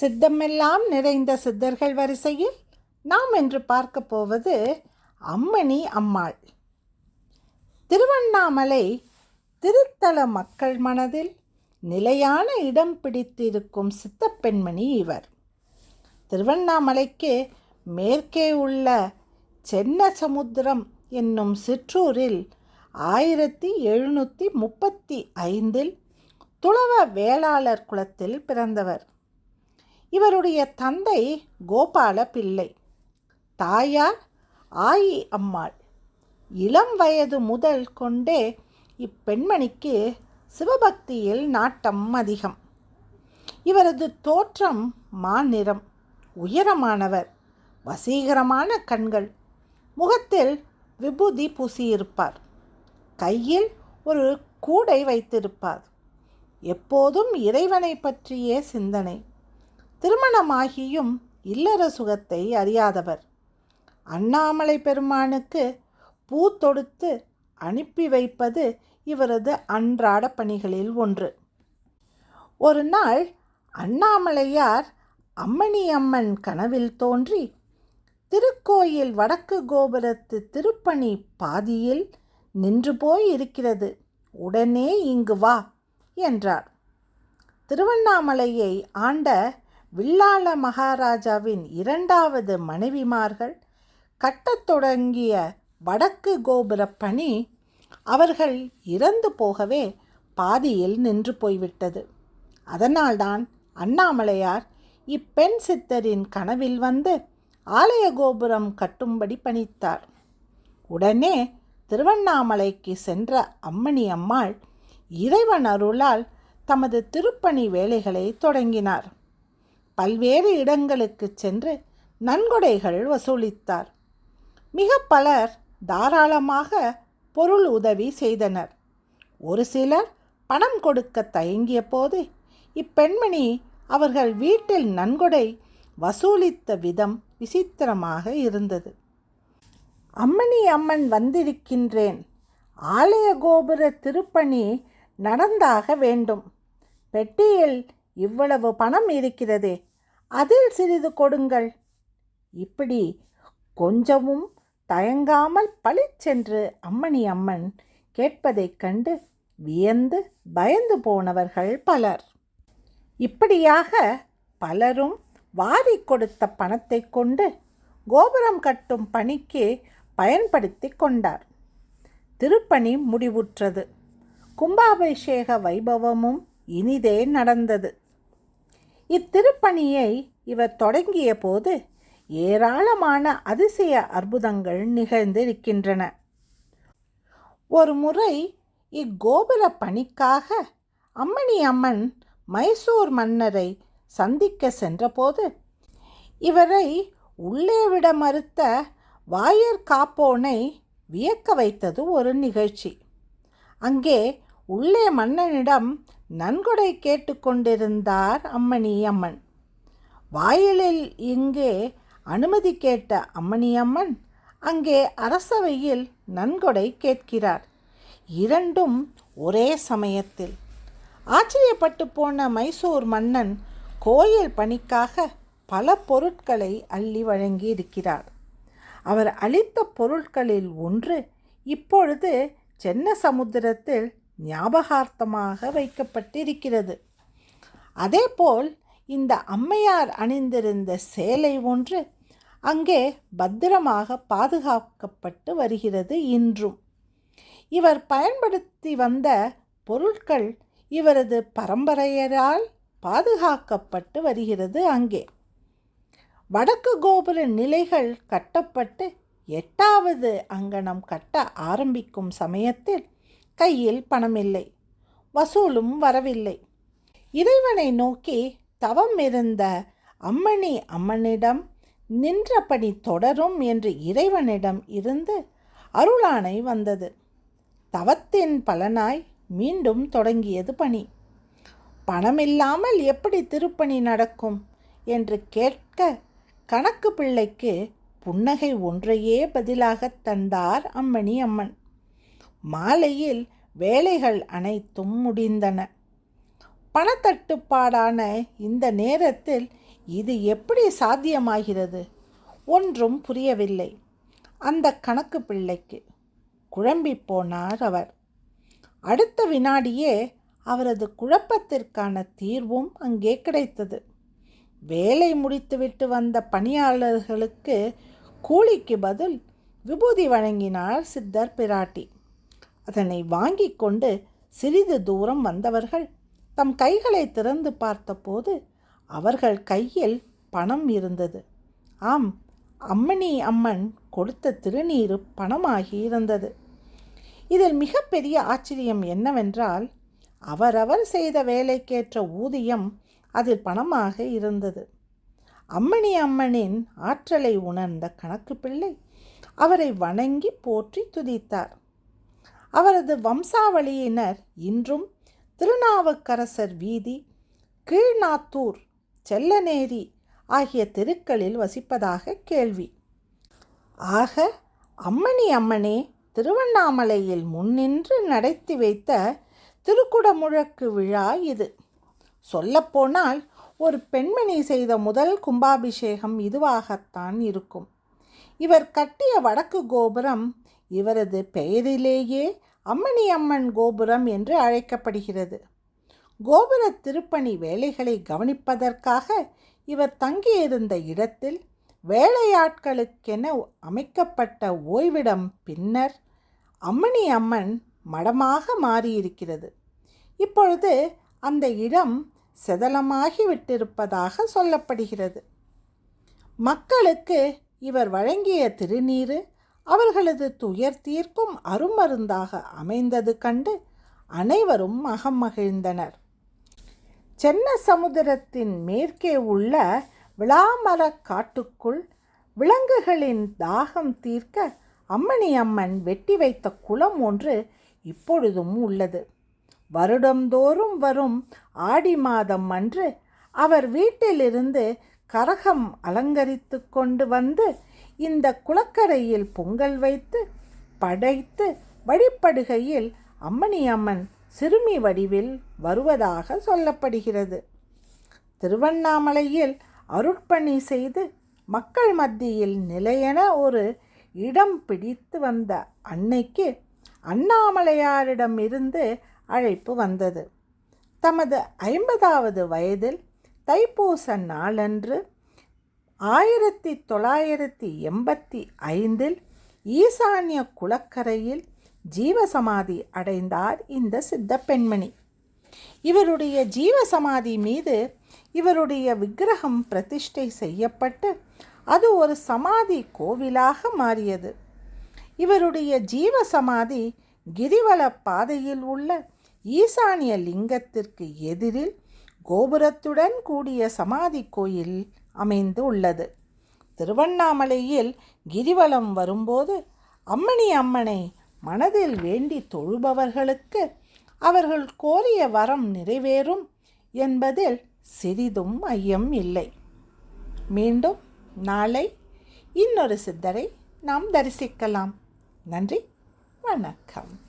சித்தமெல்லாம் நிறைந்த சித்தர்கள் வரிசையில் நாம் என்று பார்க்க போவது அம்மணி அம்மாள். திருவண்ணாமலை திருத்தல மக்கள் மனதில் நிலையான இடம் பிடித்திருக்கும் சித்தப்பெண்மணி இவர். திருவண்ணாமலைக்கு மேற்கே உள்ள சென்னசமுத்திரம் என்னும் சிற்றூரில் ஆயிரத்தி எழுநூற்றி முப்பத்தி ஐந்தில் துளவ வேளாளர் குலத்தில் பிறந்தவர். இவருடைய தந்தை கோபால பிள்ளை தாயார் ஆயி அம்மாள். இளம் வயது முதல் கொண்டே இப்பெண்மணிக்கு சிவபக்தியில் நாட்டம் அதிகம். இவரது தோற்றம் மாநிறம் உயரமானவர் வசீகரமான கண்கள் முகத்தில் விபூதி பூசியிருப்பார். கையில் ஒரு கூடை வைத்திருப்பார். எப்போதும் இறைவனை பற்றிய சிந்தனை. திருமணமாகியும் இல்லற சுகத்தை அறியாதவர். அண்ணாமலை பெருமானுக்கு பூ தொடுத்து அனுப்பி வைப்பது இவரது அன்றாட பணிகளில் ஒன்று. ஒரு நாள் அண்ணாமலையார் அம்மணி அம்மன் கனவில் தோன்றி திருக்கோயில் வடக்கு கோபுரத்து திருப்பணி பாதியில் நின்று போய் இருக்கிறது உடனே இங்கு வா என்றார். திருவண்ணாமலையை ஆண்ட வில்லாள மகாராஜாவின் இரண்டாவது மனைவிமார்கள் கட்டத் தொடங்கிய வடக்கு கோபுர பணி அவர்கள் இறந்து போகவே பாதியில் நின்று போய்விட்டது. அதனால்தான் அண்ணாமலையார் இப்பெண் சித்தரின் கனவில் வந்து ஆலய கோபுரம் கட்டும்படி பணித்தார். உடனே திருவண்ணாமலைக்கு சென்ற அம்மணி அம்மாள் இறைவன் அருளால் தமது திருப்பணி வேலைகளை தொடங்கினார். பல்வேறு இடங்களுக்கு சென்று நன்கொடைகள் வசூலித்தார். மிக பலர் தாராளமாக பொருள் உதவி செய்தனர். ஒரு சிலர் பணம் கொடுக்க தயங்கிய போது இப்பெண்மணி அவர்கள் வீட்டில் நன்கொடை வசூலித்த விதம் விசித்திரமாக இருந்தது. அம்மணி அம்மன் வந்திருக்கின்றேன். ஆலய கோபுர திருப்பணி நடந்தாக வேண்டும். பெட்டியில் இவ்வளவு பணம் இருக்கிறதே. அதில் சிறிது கொடுங்கள். இப்படி கொஞ்சமும் தயங்காமல் பளிச்சென்று அம்மணி அம்மன் கேட்பதைக் கண்டு வியந்து பயந்து போனவர்கள் பலர். இப்படியாக பலரும் வாரி கொடுத்த பணத்தை கொண்டு கோபுரம் கட்டும் பணிக்கு பயன்படுத்தி கொண்டார். திருப்பணி முடிவுற்றது. கும்பாபிஷேக வைபவமும் இனிதே நடந்தது. இத்திருப்பணியை இவர் தொடங்கிய போது ஏராளமான அதிசய அற்புதங்கள் நிகழ்ந்திருக்கின்றன. ஒரு முறை இக்கோபுர பணிக்காக அம்மணி அம்மன் மைசூர் மன்னரை சந்திக்க சென்றபோது இவரை உள்ளே விட மறுத்த வாயர் காப்போனை வியக்க வைத்தது ஒரு நிகழ்ச்சி. அங்கே உள்ளே மன்னனிடம் நன்கொடை கேட்டுக்கொண்டிருந்தார் அம்மணி அம்மன். வாயிலில் இங்கே அனுமதி கேட்ட அம்மணி அம்மன் அங்கே அரசவையில் நன்கொடை கேட்கிறார். இரண்டும் ஒரே சமயத்தில். ஆச்சரியப்பட்டு போன மைசூர் மன்னன் கோயில் பணிக்காக பல பொருட்களை அள்ளி வழங்கி இருக்கிறார் அவர் அளித்த பொருட்களில் ஒன்று இப்பொழுது சென்ன சமுத்திரத்தில் ஞாபகார்த்தமாக வைக்கப்பட்டிருக்கிறது. அதேபோல் இந்த அம்மையார் அணிந்திருந்த சேலை ஒன்று அங்கே பத்திரமாக பாதுகாக்கப்பட்டு வருகிறது இன்றும். இவர் பயன்படுத்தி வந்த பொருட்கள் இவரது பரம்பரையரால் பாதுகாக்கப்பட்டு வருகிறது அங்கே. வடக்கு கோபுர நிலைகள் கட்டப்பட்டு எட்டாவது அங்கனம் கட்ட ஆரம்பிக்கும் சமயத்தில் கையில் பணமில்லை. வசூலும் வரவில்லை. இறைவனை நோக்கி தவம் இருந்த அம்மணி அம்மனிடம் நின்ற பணி தொடரும் என்று இறைவனிடம் இருந்து அருளானை வந்தது. தவத்தின் பலனாய் மீண்டும் தொடங்கியது பணி. பணமில்லாமல் எப்படி திருப்பணி நடக்கும் என்று கேட்க கணக்கு பிள்ளைக்கு புன்னகை ஒன்றையே பதிலாகத் தந்தார் அம்மணி அம்மன். மாலையில் வேலைகள் அனைத்தும் முடிந்தன. பணத்தட்டுப்பாடான இந்த நேரத்தில் இது எப்படி சாத்தியமாகிறது? ஒன்றும் புரியவில்லை. அந்த கணக்கு பிள்ளைக்கு குழம்பி போனார் அவர். அடுத்த வினாடியே அவரது குழப்பத்திற்கான தீர்வும் அங்கே கிடைத்தது. வேலை முடித்துவிட்டு வந்த பணியாளர்களுக்கு கூலிக்கு பதில் விபூதி வழங்கினார் சித்தர் பிராட்டி. அதனை வாங்கி கொண்டு சிறிது தூரம் வந்தவர்கள் தம் கைகளை திறந்து பார்த்தபோது அவர்கள் கையில் பணம் இருந்தது. ஆம் அம்மணி அம்மன் கொடுத்த திருநீரு பணமாகி இருந்தது. இதில் மிகப்பெரிய ஆச்சரியம் என்னவென்றால் அவரவர் செய்த வேலைக்கேற்ற ஊதியம் அதில் பணமாக இருந்தது. அம்மணி அம்மனின் ஆற்றலை உணர்ந்த கணக்கு பிள்ளை அவரை வணங்கி போற்றி துதித்தார். அவரது வம்சாவளியினர் இன்றும் திருநாவுக்கரசர் வீதி கீழ்நாத்தூர் செல்லநேரி ஆகிய தெருக்களில் வசிப்பதாக கேள்வி. ஆக அம்மணி அம்மனே திருவண்ணாமலையில் முன்னின்று நடத்தி வைத்த திருக்குடமுழக்கு விழா இது. சொல்லப்போனால் ஒரு பெண்மணி செய்த முதல் கும்பாபிஷேகம் இதுவாகத்தான் இருக்கும். இவர் கட்டிய வடக்கு கோபுரம் இவரது பெயரிலேயே அம்மணி அம்மன் கோபுரம் என்று அழைக்கப்படுகிறது. கோபுர திருப்பணி வேலைகளை கவனிப்பதற்காக இவர் தங்கியிருந்த இடத்தில் வேலையாட்களுக்கென அமைக்கப்பட்ட ஓய்விடம் பின்னர் அம்மணி அம்மன் மடமாக மாறியிருக்கிறது. இப்பொழுது அந்த இடம் செதலமாகி விட்டிருப்பதாக சொல்லப்படுகிறது. மக்களுக்கு இவர் வழங்கிய திருநீரு அவர்களது துயர் தீர்க்கும் அருமருந்தாக அமைந்தது கண்டு அனைவரும் மகம் மகிழ்ந்தனர். சென்ன சமுதிரத்தின் மேற்கே உள்ள விளாமர காட்டுக்குள் விலங்குகளின் தாகம் தீர்க்க அம்மணி அம்மன் வெட்டி வைத்த குளம் ஒன்று இப்பொழுதும் உள்ளது. வருடந்தோறும் வரும் ஆடி மாதம் அன்று அவர் வீட்டிலிருந்து கரகம் அலங்கரித்து கொண்டு வந்து இந்த குளக்கரையில் பொங்கல் வைத்து படைத்து வழிப்படுகையில் அம்மணி அம்மன் சிறுமி வடிவில் வருவதாக சொல்லப்படுகிறது. திருவண்ணாமலையில் அருட்பணி செய்து மக்கள் மத்தியில் நிலையென ஒரு இடம் பிடித்து வந்த அன்னைக்கு அண்ணாமலையாரிடமிருந்து அழைப்பு வந்தது. தமது ஐம்பதாவது வயதில் தைப்பூச நாளன்று ஆயிரத்தி தொள்ளாயிரத்தி எண்பத்தி ஐந்தில் ஈசான்ய குளக்கரையில் ஜீவசமாதி அடைந்தார் இந்த சித்த பெண்மணி. இவருடைய ஜீவசமாதி மீது இவருடைய விக்கிரகம் பிரதிஷ்டை செய்யப்பட்டு அது ஒரு சமாதி கோவிலாக மாறியது. இவருடைய ஜீவசமாதி கிரிவல பாதையில் உள்ள ஈசானிய லிங்கத்திற்கு எதிரில் கோபுரத்துடன் கூடிய சமாதி கோயில் அமைந்து உள்ளது. திருவண்ணாமலையில் கிரிவலம் வரும்போது அம்மணி அம்மனை மனதில் வேண்டி தொழுபவர்களுக்கு அவர்கள் கோரிய வரம் நிறைவேறும் என்பதில் சிறிதும் ஐயம் இல்லை. மீண்டும் நாளை இன்னொரு சித்தரை நாம் தரிசிக்கலாம். நன்றி வணக்கம்.